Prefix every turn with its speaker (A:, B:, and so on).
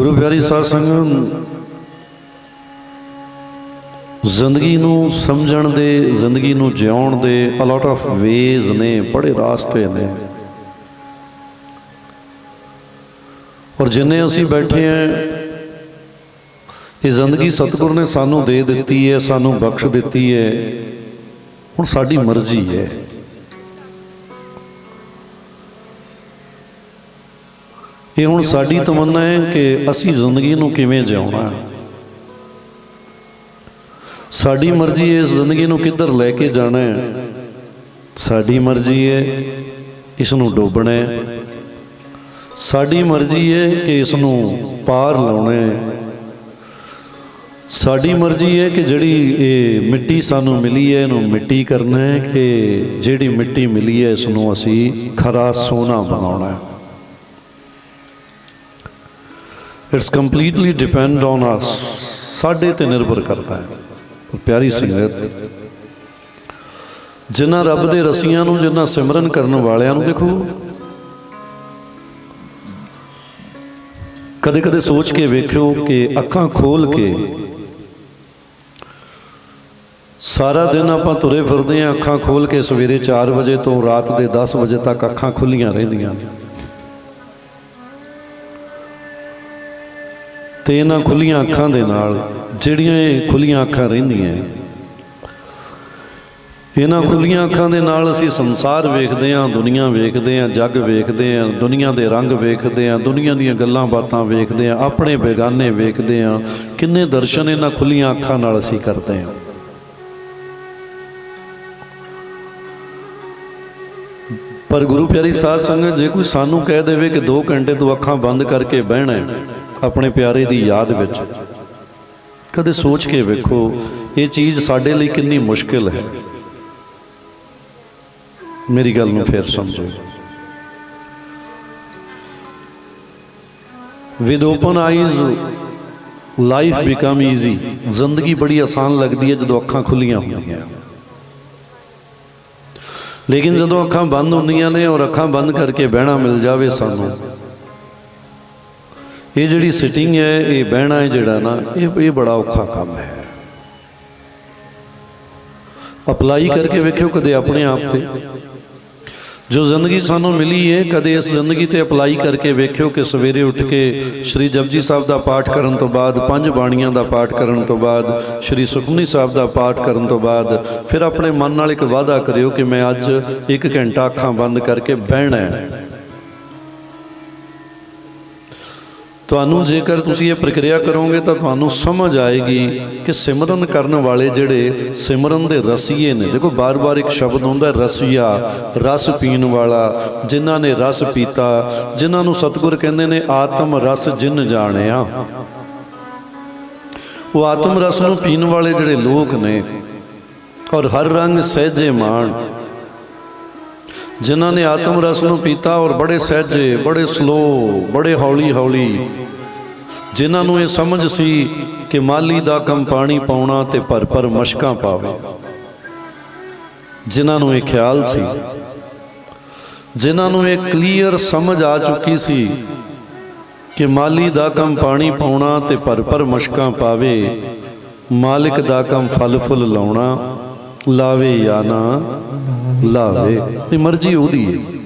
A: ਗੁਰੂ ਪਿਆਰੀ ਸਾਧ ਸੰਗਤ, ਜ਼ਿੰਦਗੀ ਨੂੰ ਸਮਝਣ ਦੇ, ਜ਼ਿੰਦਗੀ ਨੂੰ ਜਿਉਣ ਦੇ ਅ ਲੋਟ ਆਫ ਵੇਜ਼ ਨੇ, ਬੜੇ ਰਾਸਤੇ ਨੇ। ਔਰ ਜਿੰਨੇ ਅਸੀਂ ਬੈਠੇ ਆਂ, ਇਹ ਜ਼ਿੰਦਗੀ ਸਤਿਗੁਰ ਨੇ ਸਾਨੂੰ ਦੇ ਦਿੱਤੀ ਹੈ ਸਾਨੂੰ ਬਖਸ਼ ਦਿੱਤੀ ਹੈ ਹੁਣ ਸਾਡੀ ਮਰਜ਼ੀ ਹੈ ਇਹ ਹੁਣ ਸਾਡੀ ਤਮੰਨਾ ਹੈ ਕਿ ਅਸੀਂ ਜ਼ਿੰਦਗੀ ਨੂੰ ਕਿਵੇਂ ਜਿਉਣਾ ਹੈ। ਸਾਡੀ ਮਰਜ਼ੀ ਹੈ ਇਸ ਜ਼ਿੰਦਗੀ ਨੂੰ ਕਿੱਧਰ ਲੈ ਕੇ ਜਾਣਾ ਹੈ। ਸਾਡੀ ਮਰਜ਼ੀ ਹੈ ਇਸ ਨੂੰ ਡੋਬਣਾ ਹੈ। ਸਾਡੀ ਮਰਜ਼ੀ ਹੈ ਕਿ ਇਸ ਨੂੰ ਪਾਰ ਲਾਉਣਾ ਹੈ। ਸਾਡੀ ਮਰਜ਼ੀ ਹੈ ਕਿ ਜਿਹੜੀ ਇਹ ਮਿੱਟੀ ਸਾਨੂੰ ਮਿਲੀ ਹੈ ਇਹਨੂੰ ਮਿੱਟੀ ਕਰਨਾ ਹੈ ਕਿ ਜਿਹੜੀ ਮਿੱਟੀ ਮਿਲੀ ਹੈ ਇਸ ਨੂੰ ਅਸੀਂ ਖਰਾ ਸੋਨਾ ਬਣਾਉਣਾ ਹੈ। It's completely depend on us ਸਾਡੇ ਤੇ ਨਿਰਭਰ ਕਰਦਾ ਹੈ। ਪਿਆਰੀ ਸੰਗਤ, ਜਿਨ੍ਹਾਂ ਰੱਬ ਦੇ ਰਸੀਆਂ ਨੂੰ, ਜਿਨ੍ਹਾਂ ਸਿਮਰਨ ਕਰਨ ਵਾਲਿਆਂ ਨੂੰ ਦੇਖੋ। ਕਦੇ ਕਦੇ ਸੋਚ ਕੇ ਵੇਖਿਓ ਕਿ ਅੱਖਾਂ ਖੋਲ ਕੇ ਸਾਰਾ ਦਿਨ ਆਪਾਂ ਤੁਰੇ ਫਿਰਦੇ ਆਂ ਅੱਖਾਂ ਖੋਲ ਕੇ ਸਵੇਰੇ 4 ਵਜੇ ਤੋਂ ਰਾਤ ਦੇ 10 ਵਜੇ ਤੱਕ ਅੱਖਾਂ ਖੁੱਲੀਆਂ ਰਹਿੰਦੀਆਂ ਨੇ। ਤੇ ਇਹਨਾਂ ਖੁੱਲੀਆਂ ਅੱਖਾਂ ਦੇ ਨਾਲ ਜਿਹੜੀਆਂ ਇਹ ਖੁੱਲੀਆਂ ਅੱਖਾਂ ਰਹਿੰਦੀਆਂ ਇਹਨਾਂ ਖੁੱਲੀਆਂ ਅੱਖਾਂ ਦੇ ਨਾਲ ਅਸੀਂ ਸੰਸਾਰ ਵੇਖਦੇ ਆਂ ਦੁਨੀਆ ਵੇਖਦੇ ਆਂ ਜੱਗ ਵੇਖਦੇ ਆਂ ਦੁਨੀਆ ਦੇ ਰੰਗ ਵੇਖਦੇ ਆਂ ਦੁਨੀਆ ਦੀਆਂ ਗੱਲਾਂ ਬਾਤਾਂ ਵੇਖਦੇ ਆਂ ਆਪਣੇ ਬੇਗਾਨੇ ਵੇਖਦੇ ਆਂ ਕਿੰਨੇ ਦਰਸ਼ਨ ਇਹਨਾਂ ਖੁੱਲੀਆਂ ਅੱਖਾਂ ਨਾਲ ਅਸੀਂ ਕਰਦੇ ਆਂ ਪਰ ਗੁਰੂ ਪਿਆਰੀ ਸਾਧ ਸੰਗਤ, ਜੇ ਕੋਈ ਸਾਨੂੰ ਕਹਿ ਦੇਵੇ ਕਿ 2 ਘੰਟੇ ਤੋਂ ਅੱਖਾਂ ਬੰਦ ਕਰਕੇ ਬਹਿਣਾ ਹੈ ਆਪਣੇ ਪਿਆਰੇ ਦੀ ਯਾਦ ਵਿੱਚ। ਕਦੇ ਸੋਚ ਕੇ ਵੇਖੋ, ਇਹ ਚੀਜ਼ ਸਾਡੇ ਲਈ ਕਿੰਨੀ ਮੁਸ਼ਕਿਲ ਹੈ। ਮੇਰੀ ਗੱਲ ਨੂੰ ਫੇਰ ਸਮਝੋ। With open eyes life become easy ਜ਼ਿੰਦਗੀ ਬੜੀ ਆਸਾਨ ਲੱਗਦੀ ਹੈ ਜਦੋਂ ਅੱਖਾਂ ਖੁੱਲੀਆਂ ਹੁੰਦੀਆਂ। ਲੇਕਿਨ ਜਦੋਂ ਅੱਖਾਂ ਬੰਦ ਹੁੰਦੀਆਂ ਨੇ ਔਰ ਅੱਖਾਂ ਬੰਦ ਕਰਕੇ ਬਹਿਣਾ ਮਿਲ ਜਾਵੇ ਸਾਨੂੰ ਇਹ ਜਿਹੜੀ ਸਿਟਿੰਗ ਹੈ, ਇਹ ਬਹਿਣਾ ਹੈ ਜਿਹੜਾ ਨਾ ਇਹ ਇਹ ਬੜਾ ਔਖਾ ਕੰਮ ਹੈ। ਅਪਲਾਈ ਕਰਕੇ ਵੇਖਿਓ ਕਦੇ ਆਪਣੇ ਆਪ ਤੇ। ਜੋ ਜ਼ਿੰਦਗੀ ਸਾਨੂੰ ਮਿਲੀ ਹੈ, ਕਦੇ ਇਸ ਜ਼ਿੰਦਗੀ ਤੇ ਅਪਲਾਈ ਕਰਕੇ ਵੇਖਿਓ ਕਿ ਸਵੇਰੇ ਉੱਠ ਕੇ ਸ੍ਰੀ ਜਪਜੀ ਸਾਹਿਬ ਦਾ ਪਾਠ ਕਰਨ ਤੋਂ ਬਾਅਦ, ਪੰਜ ਬਾਣੀਆਂ ਦਾ ਪਾਠ ਕਰਨ ਤੋਂ ਬਾਅਦ, ਸ੍ਰੀ ਸੁਖਮਨੀ ਸਾਹਿਬ ਦਾ ਪਾਠ ਕਰਨ ਤੋਂ ਬਾਅਦ, ਫਿਰ ਆਪਣੇ ਮਨ ਨਾਲ ਇੱਕ ਵਾਅਦਾ ਕਰਿਓ ਕਿ ਮੈਂ ਅੱਜ 1 ਘੰਟਾ ਅੱਖਾਂ ਬੰਦ ਕਰਕੇ ਬਹਿਣਾ ਹੈ। ਤੁਹਾਨੂੰ ਜੇਕਰ ਤੁਸੀਂ ਇਹ ਪ੍ਰਕਿਰਿਆ ਕਰੋਗੇ ਤਾਂ ਤੁਹਾਨੂੰ ਸਮਝ ਆਏਗੀ ਕਿ ਸਿਮਰਨ ਕਰਨ ਵਾਲੇ ਜਿਹੜੇ ਸਿਮਰਨ ਦੇ ਰਸੀਏ ਨੇ, ਦੇਖੋ ਬਾਰ-ਬਾਰ ਇੱਕ ਸ਼ਬਦ ਹੁੰਦਾ ਰਸੀਆ, ਰਸ ਪੀਣ ਵਾਲਾ, ਜਿਨ੍ਹਾਂ ਨੇ ਰਸ ਪੀਤਾ, ਜਿਨ੍ਹਾਂ ਨੂੰ ਸਤਿਗੁਰ ਕਹਿੰਦੇ ਨੇ ਆਤਮ ਰਸ ਜਿਨ ਜਾਣਿਆ। ਉਹ ਆਤਮ ਰਸ ਨੂੰ ਪੀਣ ਵਾਲੇ ਜਿਹੜੇ ਲੋਕ ਨੇ ਔਰ ਹਰ ਰੰਗ ਸਹਿਜੇ ਮਾਣ ਜਿਨ੍ਹਾਂ ਨੇ ਆਤਮ ਰਸ ਨੂੰ ਪੀਤਾ ਔਰ ਬੜੇ ਸਹਿਜੇ, ਬੜੇ ਸਲੋ ਬੜੇ ਹੌਲੀ ਹੌਲੀ, ਜਿਨ੍ਹਾਂ ਨੂੰ ਇਹ ਸਮਝ ਸੀ ਕਿ ਮਾਲੀ ਦਾ ਕੰਮ ਪਾਣੀ ਪਾਉਣਾ ਤੇ ਭਰ ਭਰ ਮਸ਼ਕਾਂ ਪਾਵੇ। ਜਿਨ੍ਹਾਂ ਨੂੰ ਇਹ ਖਿਆਲ ਸੀ, ਜਿਨ੍ਹਾਂ ਨੂੰ ਇਹ ਕਲੀਅਰ ਸਮਝ ਆ ਚੁੱਕੀ ਸੀ ਕਿ ਮਾਲੀ ਦਾ ਕੰਮ ਪਾਣੀ ਪਾਉਣਾ ਤੇ ਭਰ ਭਰ ਮਸ਼ਕਾਂ ਪਾਵੇ, ਮਾਲਿਕ ਦਾ ਕੰਮ ਫਲ ਫੁੱਲ ਲਾਉਣਾ, ਲਾਵੇ ਜਾਂ ਨਾ ਲਾਵੇ ਇਹ ਮਰਜ਼ੀ ਉਹਦੀ ਹੈ